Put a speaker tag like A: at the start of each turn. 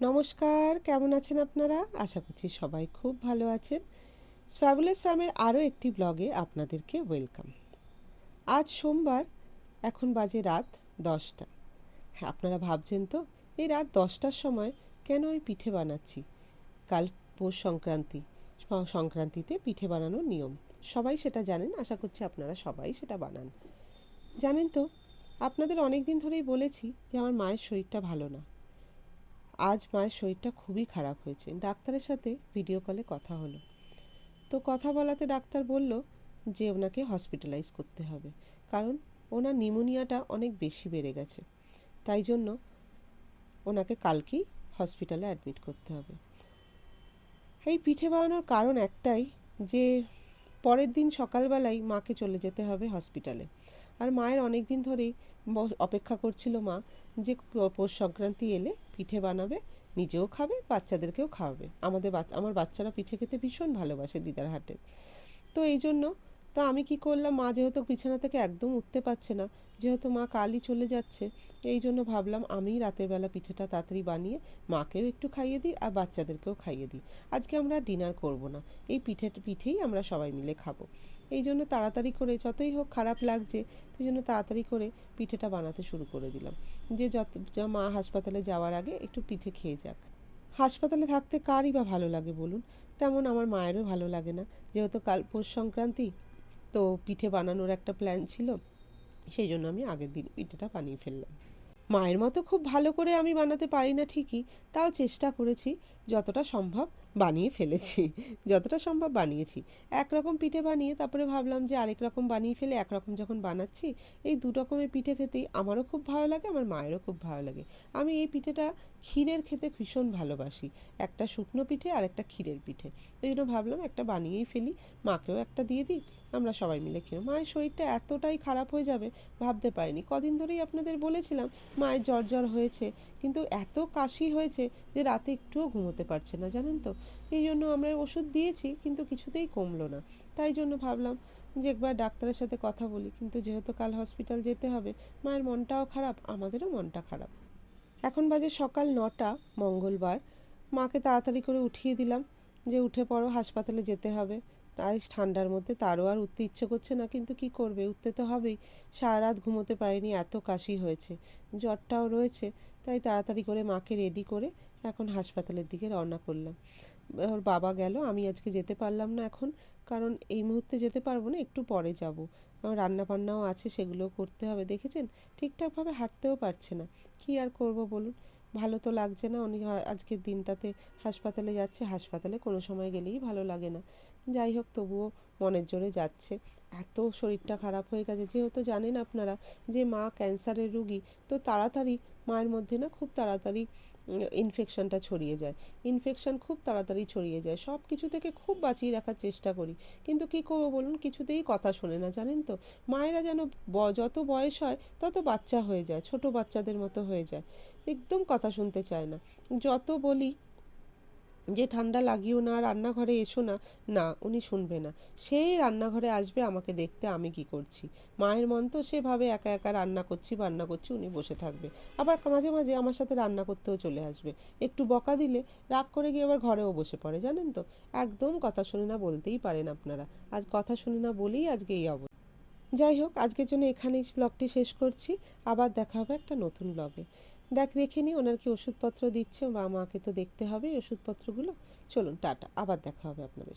A: নমস্কার, কেমন আছেন আপনারা? আশা করছি সবাই খুব ভালো আছেন। ট্রাভেলার্স ফ্যামের আরও একটি ব্লগে আপনাদেরকে ওয়েলকাম। আজ সোমবার, এখন বাজে রাত দশটা। হ্যাঁ আপনারা ভাবছেন তো, এই রাত দশটার সময় কেন আমি পিঠে বানাচ্ছি? কাল পৌষ সংক্রান্তি সংক্রান্তিতে পিঠে বানানোর নিয়ম। সবাই সেটা জানেন, আশা করছি আপনারা সবাই সেটা বানান। জানেন তো, আপনাদের অনেক দিন ধরেই বলেছি যে আমার মায়ের শরীরটা ভালো না। আজ মায়ের শরীরটা খুবই খারাপ হয়েছে। ডাক্তারের সাথে ভিডিও কলে কথা হলো। তো কথা বলাতে ডাক্তার বলল যে ওনাকে হসপিটালাইজ করতে হবে। কারণ ওনার নিউমোনিয়াটা অনেক বেশি বেড়ে গেছে। তাই জন্য ওনাকে কালকেই হসপিটালে অ্যাডমিট করতে হবে। এই পিঠে বানানোর কারণ একটাই যে পরের দিন সকালবেলায় মাকে চলে যেতে হবে হসপিটালে। আর মায়ের অনেক দিন ধরেই অপেক্ষা করছিল মা যে পৌষ সংক্রান্তি এলে পিঠে বানাবে, নিজেও খাবে, বাচ্চাদেরকেও খাওয়াবে। আমাদের আমার বাচ্চারা পিঠে খেতে ভীষণ ভালোবাসে দিদার হাটে। তো এই জন্য তো আমি কি করলাম? মা যেহেতু বিছানা থেকে একদম উঠতে পারছে না, যেহেতু মা কালই চলে যাচ্ছে, এই জন্য ভাবলাম আমি রাতের বেলা পিঠেটা তাড়াতাড়ি বানিয়ে মাকেও একটু খাইয়ে দিই আর বাচ্চাদেরকেও খাইয়ে দিই। আজকে আমরা ডিনার করব না, এই পিঠে, পিঠেই আমরা সবাই মিলে খাব। এই জন্য তাড়াতাড়ি করে যতই হোক খারাপ লাগছে, সেই জন্য তাড়াতাড়ি করে পিঠেটা বানাতে শুরু করে দিলাম। যে যত, যা মা হাসপাতালে যাওয়ার আগে একটু পিঠে খেয়ে যাক। হাসপাতালে থাকতে কারই বা ভালো লাগে বলুন? তেমন আমার মায়েরও ভালো লাগে না। যেহেতু কাল পৌষ সংক্রান্তি তো পিঠে বানানোর একটা প্ল্যান ছিল সেই জন্য আমি আগের দিন পিঠেটা বানিয়ে ফেললাম। মায়ের মতো খুব ভালো করে আমি বানাতে পারি না ঠিকই, তাও চেষ্টা করেছি, যতটা সম্ভব বানিয়ে ফেলেছি, যতটা সম্ভব বানিয়েছি। একরকম পিঠে বানিয়ে তারপরে ভাবলাম যে আরেক রকম বানিয়ে ফেলে, একরকম যখন বানাচ্ছি, এই দু রকমের পিঠে খেতেই আমারও খুব ভালো লাগে, আমার মায়েরও খুব ভালো লাগে। আমি এই পিঠেটা ক্ষীরের খেতে ভীষণ ভালোবাসি, একটা শুকনো পিঠে আর একটা ক্ষীরের পিঠে। এই জন্য ভাবলাম একটা বানিয়েই ফেলি, মাকেও একটা দিয়ে দিই, আমরা সবাই মিলে খেয়ে, মায়ের শরীরটা এতটাই খারাপ হয়ে যাবে, ভাবতে পারিনি। কদিন ধরেই আপনাদের বলেছিলাম মায়ের জ্বর জ্বর হয়েছে, কিন্তু এত কাশি হয়েছে যে রাতে একটুও ঘুমোতে পারছে না, জানেন তো? এই জন্য আমরা ওষুধ দিয়েছি, কিন্তু কিছুতেই কমলো না। তাই জন্য ভাবলাম যে একবার ডাক্তারের সাথে কথা বলি, কিন্তু যেহেতু কাল হসপিটাল যেতে হবে, মায়ের মনটাও খারাপ, আমাদেরও মনটা খারাপ। এখন বাজে সকাল নটা, মঙ্গলবার। মাকে তাড়াতাড়ি করে উঠিয়ে দিলাম যে উঠে পড়ো, হাসপাতালে যেতে হবে। তাই ঠান্ডার মধ্যে তারও আর উঠতে ইচ্ছে করছে না, কিন্তু কি করবে? উঠতে তো হবেই। সারা রাত ঘুমোতে পারিনি, এত কাশি হয়েছে। জ্বরটাও রয়েছে, তাই তাড়াতাড়ি করে মাকে রেডি করে এখন হাসপাতালের দিকে রওনা করলাম। ওর বাবা গেল, আমি আজকে যেতে পারলাম না এখন, কারণ এই মুহূর্তে যেতে পারব না, একটু পরে যাব। আমার রান্না বান্নাও আছে, সেগুলোও করতে হবে, দেখেছেন? ঠিকঠাকভাবে হাঁটতেও পারছে না। কি আর করব বলুন? ভালো তো লাগছে না। উনি আজকের দিনটাতে হাসপাতালে যাচ্ছে, হাসপাতালে কোনো সময় গেলেই ভালো লাগে না। যাই হোক, তবুও মনের জোরে যাচ্ছে। এত শরীরটা খারাপ হয়ে গেছে। যেহেতু জানেন আপনারা যে মা ক্যান্সারের রুগী, তো তাড়াতাড়ি মায়ের মধ্যে না খুব তাড়াতাড়ি ইনফেকশনটা ছড়িয়ে যায়। ইনফেকশন খুব তাড়াতাড়ি ছড়িয়ে যায়। সব কিছু থেকে খুব বাঁচিয়ে রাখার চেষ্টা করি। কিন্তু কী করব বলুন? কিছুতেই কথা শোনে না, জানেন তো? মায়েরা যেন যত বয়স হয়, তত বাচ্চা হয়ে যায়, ছোট বাচ্চাদের মতো হয়ে যায়। একদম কথা শুনতে চায় না। যত বলি যে ঠান্ডা লাগিও না, রান্নাঘরে এসো না না, উনি শুনবে না। সেই রান্নাঘরে আসবে, আমাকে দেখতে আমি কি করছি? মায়ের মন তো সেভাবে একা একা রান্না করছি, বান্না করছি, উনি বসে থাকবে। আবার মাঝে মাঝে আমার সাথে রান্না করতেও চলে আসবে। একটু বকা দিলে রাগ করে গিয়ে আবার ঘরেও বসে পড়ে, জানেন তো? একদম কথা শুনে না বলতেই পারেন আপনারা। আজ কথা শুনে না বলেই আজকে এই অবস্থা যাই হোক, আজকের জন্য এখানেই ব্লগটি শেষ করছি। আবার দেখা হবে একটা নতুন ব্লগে দেখ, দেখে নি, ওনার কি ওষুধপত্র দিচ্ছে, বা মাকে তো দেখতে হবে ওষুধপত্রগুলো। চলুন, টাটা, আবার দেখা হবে আপনাদের।